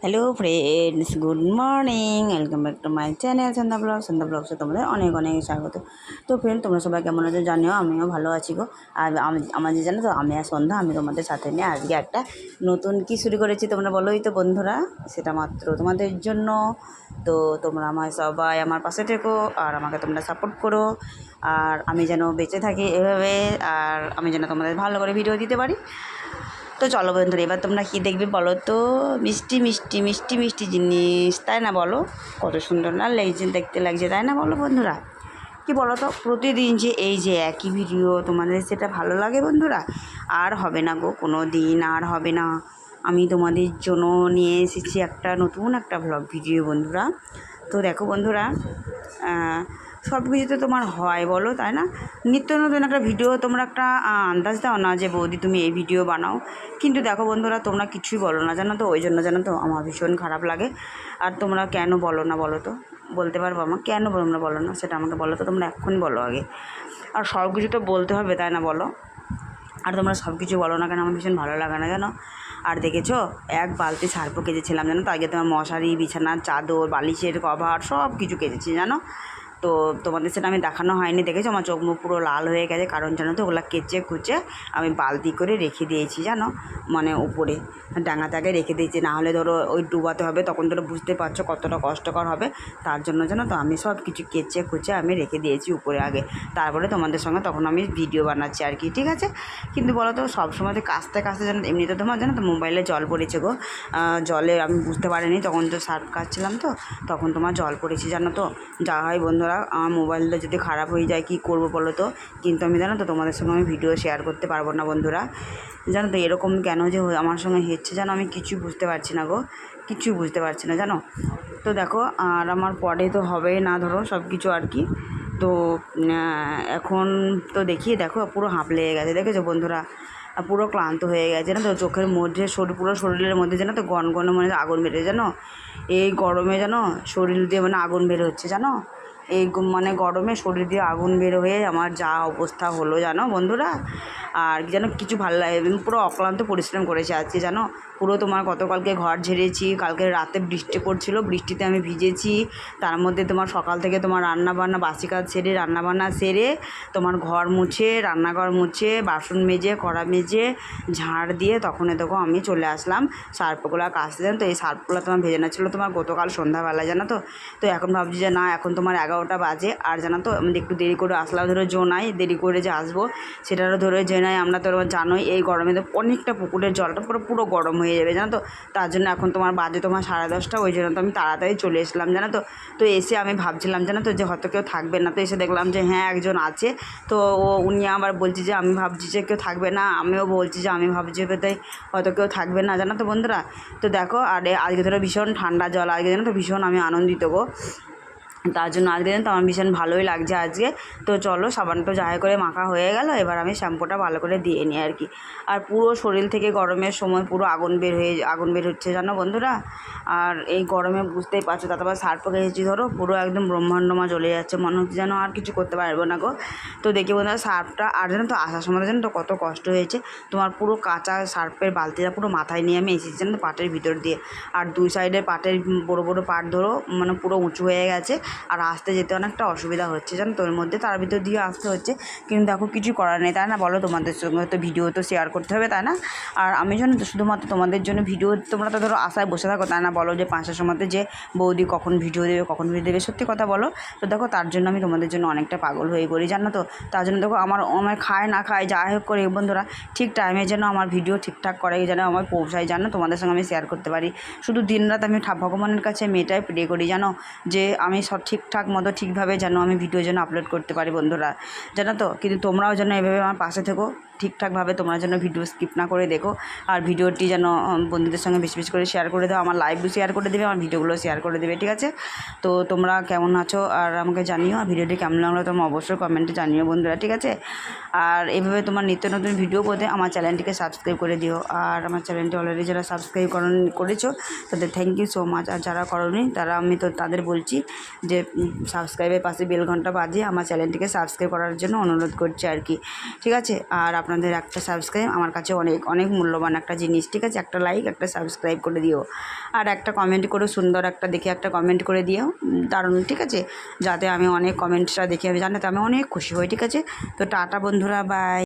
Hello friends good morning welcome back to my channel Sandhya blog Sandhya ব্লগসে তোমাদের অনেক অনেক স্বাগত। তো ফ্রেন্ড তোমরা সবাই কেমন আছো জানিও, আমিও ভালো আছি গো। আর আমি- আমার যে জানো তো, আমি আর সন্ধ্যা, আমি তোমাদের সাথে নিয়ে আজকে একটা নতুন কি শুরু করেছি তোমরা বলোই তো বন্ধুরা। সেটা মাত্র তোমাদের জন্য। তো তোমরা আমার সবাই আমার পাশে থেকো, আর আমাকে তোমরা সাপোর্ট করো। আর আমি যেন বেঁচে থাকি এভাবে, আর আমি যেন তোমাদের ভালো করে ভিডিও দিতে পারি। তো চলো বন্ধুরা, এবার তোমরা কী দেখবে বলো তো? মিষ্টি মিষ্টি মিষ্টি মিষ্টি জিনিস, তাই না বলো? কত সুন্দর না লাগছে দেখতে লাগছে, তাই না বলো বন্ধুরা? কি বলো তো, প্রতিদিন যে এই যে একই ভিডিও তোমাদের সেটা ভালো লাগে বন্ধুরা? আর হবে না গো কোনো দিন আর হবে না। আমি তোমাদের জন্য নিয়ে এসেছি একটা নতুন একটা ভ্লগ ভিডিও বন্ধুরা। তো দেখো বন্ধুরা সব কিছু তো তোমার হয়, বলো, তাই না? নিত্য নতুন একটা ভিডিও তোমরা একটা আন্দাজ দাও না যে, বৌদি, তুমি এই ভিডিও বানাও। কিন্তু দেখো বন্ধুরা, তোমরা কিছুই বলো না, জানো তো? ওই জন্য জানো তো, আমার ভীষণ খারাপ লাগে। আর তোমরা কেন বলো না, বলো তো? বলতে পারব আমার? কেন তোমরা বলো না? সেটা আমাকে বলো তো, তোমরা এখন বলো আগে। আর সব কিছু তো বলতে হবে, তাই না, বলো? আর তোমরা সব কিছু বলো না কেন? আমার ভীষণ ভালো লাগে না, জানো? আর দেখেছ? এক বালতি সার্পও কেজেছিলাম জানো তো? আগে তোমার মশারি বিছানার চাদর, বালিশের কভার সব কিছু কেজেছি জানো? তো তোমাদের সেটা আমি দেখানো হয়নি, দেখেছ? আমার চোখ মুখ পুরো লাল হয়ে গেছে, কারণ জানো তো, ওগুলো কেচে কুচে আমি বালতি করে রেখে দিয়েছি, জানো? মানে উপরে। ডাঙাটাকে রেখে দিয়েছি। না হলে ধরো ওই ডুবাতে হবে, তখন ধরো বুঝতে পারছ কতটা কষ্টকর হবে। তার জন্য জানো তো, আমি সব কিছু কেচে কুচে আমি রেখে দিয়েছি উপরে আগে। তারপরে তোমাদের সঙ্গে তখন আমি ভিডিও বানাচ্ছি আর কি, ঠিক আছে? কিন্তু বলো তো সবসময় তো কাচতে কাচতে জানো এমনিতে তোমার জানো তো মোবাইলে জল পড়েছে গো। জলে আমি বুঝতে পারিনি, তখন তো সার্ফ কাচছিলাম তো, তখন তোমার জল পড়েছে জানো তো। যা হয় বন্ধুরা, আমার মোবাইলটা যদি খারাপ হয়ে যায়, কী করব বলো তো? কিন্তু আমি জানো তো, তোমাদের সঙ্গে আমি ভিডিও শেয়ার করতে পারব না বন্ধুরা। জানো তো এরকম কেন যে আমার সঙ্গে হচ্ছে জানো আমি কিছু বুঝতে পারছি না গো। কিছু বুঝতে পারছি না, জানো? তো দেখো, আর আমার পরে তো হবে না ধরো সব কিছু আর কি। তো এখন তো দেখি, দেখো, পুরো হাঁপ লেগে গেছে। দেখেছ বন্ধুরা? পুরো ক্লান্ত হয়ে গেছে না তো? চোখের মধ্যে শরীর, পুরো শরীরের মধ্যে যেন তো গনগনে মানে আগুন বেড়ে জানো? এই গরমে জানো শরীর দিয়ে মানে আগুন বের হচ্ছে, জানো? এই মানে গরমে শরীর দিয়ে আগুন বের হয়ে আমার যা অবস্থা হলো জানো বন্ধুরা। আর যেন কিছু ভালো লাগে পুরো অক্লান্ত পরিশ্রম করেছি আজকে জানো। পুরো তোমার গতকালকে ঘর ঝেড়েছি, কালকে রাতে বৃষ্টি পড়ছিল, বৃষ্টিতে আমি ভিজেছি। তার মধ্যে তোমার সকাল থেকে তোমার রান্নাবান্না, বাসি কাজ সেরে, রান্নাবান্না সেরে তোমার ঘর মুছে, রান্নাঘর মুছে, বাসন মেজে, কড়া মেজে, ঝাড় দিয়ে তখন দেখো আমি চলে আসলাম সার্পগুলো কাচতে জানো তো, এই সার্পগুলো তোমার ভেজে না ছিল তোমার গতকাল সন্ধ্যাবেলা জানো তো। তো এখন ভাবছি যে না, এখন তোমার এগারোটা বাজে। আর জানো তো আমি একটু দেরি করে আসলাম, ধরো জো নাই, দেরি করে যে আসব। সেটারও ধরে যে নাই, আমরা তো জানোই, এই গরমে তো অনেকটা পুকুরের জলটা পুরো পুরো গরম হয়ে যাবে, জানো তো। তার জন্য এখন তোমার বাজে তোমার সাড়ে দশটা, ওই জন্য তো আমি তাড়াতাড়ি চলে এসলাম, জানো তো। তো এসে আমি ভাবছিলাম, জানো তো, যে হয়তো কেউ থাকবে না, তো এসে দেখলাম যে হ্যাঁ একজন আছে। তো ও, উনি আবার বলছি যে, আমি ভাবছি যে কেউ থাকবে না। আমিও বলছি যে, আমি ভাবছি তাই হয়তো কেউ থাকবে না, জানো তো বন্ধুরা। তো দেখো, আর, আজকে ধরো ভীষণ ঠান্ডা জল, আজকে জানো তো ভীষণ আমি আনন্দিত গো। তার জন্য আজকে জানো তো আমার ভীষণ ভালোই লাগছে আজকে। তো চলো সাবান তো যাই করে মাখা হয়ে গেল, এবার আমি শ্যাম্পুটা ভালো করে দিয়ে নিই আর কি। আর পুরো শরীর থেকে গরমের সময় পুরো আগুন বের হয়ে, আগুন বের হচ্ছে জানো বন্ধুরা? আর এই গরমে বুঝতেই পারছ আবার সার্প খেয়েছি ধরো, পুরো একদম ব্রহ্মাণ্ডমা জ্বলে যাচ্ছে। মনে হচ্ছে যেন আর কিছু করতে পারব না গো। তো দেখি বন্ধুরা সার্পটা আর জানো তো আসার সময় জানো তো কত কষ্ট হয়েছে। তোমার পুরো কাঁচা সার্পের বালতিটা পুরো মাথায় নিয়ে আমি এসেছি জানো তো পাটের ভিতর দিয়ে। আর দুই সাইডের পাটের বড় বড় পাট ধরো মানে পুরো উঁচু হয়ে গেছে। আর আসতে যেতে অনেকটা অসুবিধা হচ্ছে। জানো তো, ওর মধ্যে তার ভিতর দিয়ে আসতে হচ্ছে। কিন্তু দেখো, কিছু করার নেই, তাই না? বলো, তোমাদের সঙ্গে তো ভিডিও তো শেয়ার করতে হবে, তাই না? আর আমি তো, শুধুমাত্র তোমাদের জন্য ভিডিও, তোমরা তো ধরো আশায় বসে থাকো, তাই না? বলো যে পাঁচটার সময়তে যে বৌদি কখন ভিডিও দেবে, কখন ভিডিও দেবে, সত্যি কথা বলো। তো দেখো, তার জন্য আমি তোমাদের জন্য অনেকটা পাগল হয়ে করি জানো তো? তার জন্য দেখো, আমার আমার খায় না খায় যাই হোক করে বন্ধুরা, ঠিক টাইমে যেন আমার ভিডিও ঠিকঠাক করে, যেন আমার পৌঁছায়, জানো? তোমাদের সঙ্গে আমি শেয়ার করতে পারি। শুধু দিনরাত আমি ভগবানের কাছে মেয়েটাই প্রে করি, জানো? যে আমি সব ঠিকঠাক মতো, ঠিকভাবে যেন আমি ভিডিও যেন আপলোড করতে পারি বন্ধুরা। জানো তো? কিন্তু তোমরাও যেন এভাবে আমার পাশে থেকো। ঠিকঠাকভাবে তোমরা যেন ভিডিও স্কিপ না করে দেখো। আর ভিডিওটি যেন বন্ধুদের সঙ্গে বেশি বেশি করে শেয়ার করে দাও। আমার লাইভও শেয়ার করে দেবে, আমার ভিডিওগুলো শেয়ার করে দেবে, ঠিক আছে? তো তোমরা কেমন আছো? আর আমাকে জানিও, আর ভিডিওটি কেমন লাগল তোমরা অবশ্যই কমেন্টে জানিও বন্ধুরা, ঠিক আছে? আর এভাবে তোমার নিত্য নতুন ভিডিও পেতে আমার চ্যানেলটিকে সাবস্ক্রাইব করে দিও। আর আমার চ্যানেলটি অলরেডি যারা সাবস্ক্রাইব করেছ, তাদের থ্যাংক ইউ সো মাচ আর যারা করনি, তারা আমি তো তাদের বলছি যে সাবস্ক্রাইবের পাশে বেল ঘণ্টা বাজিয়ে আমার চ্যানেলটিকে সাবস্ক্রাইব করার জন্য অনুরোধ করছি আর কি, ঠিক আছে? আর আপনাদের একটা সাবস্ক্রাইব আমার কাছে অনেক অনেক মূল্যবান একটা জিনিস, ঠিক আছে? একটা লাইক একটা সাবস্ক্রাইব করে দিও। আর একটা কমেন্ট করে, সুন্দর একটা দেখে একটা কমেন্ট করে দিও। দারুণ, ঠিক আছে? যাতে আমি অনেক কমেন্টসটা দেখে আমি জানাতে আমি অনেক খুশি হই, ঠিক আছে? তো টাটা বন্ধুরা বাই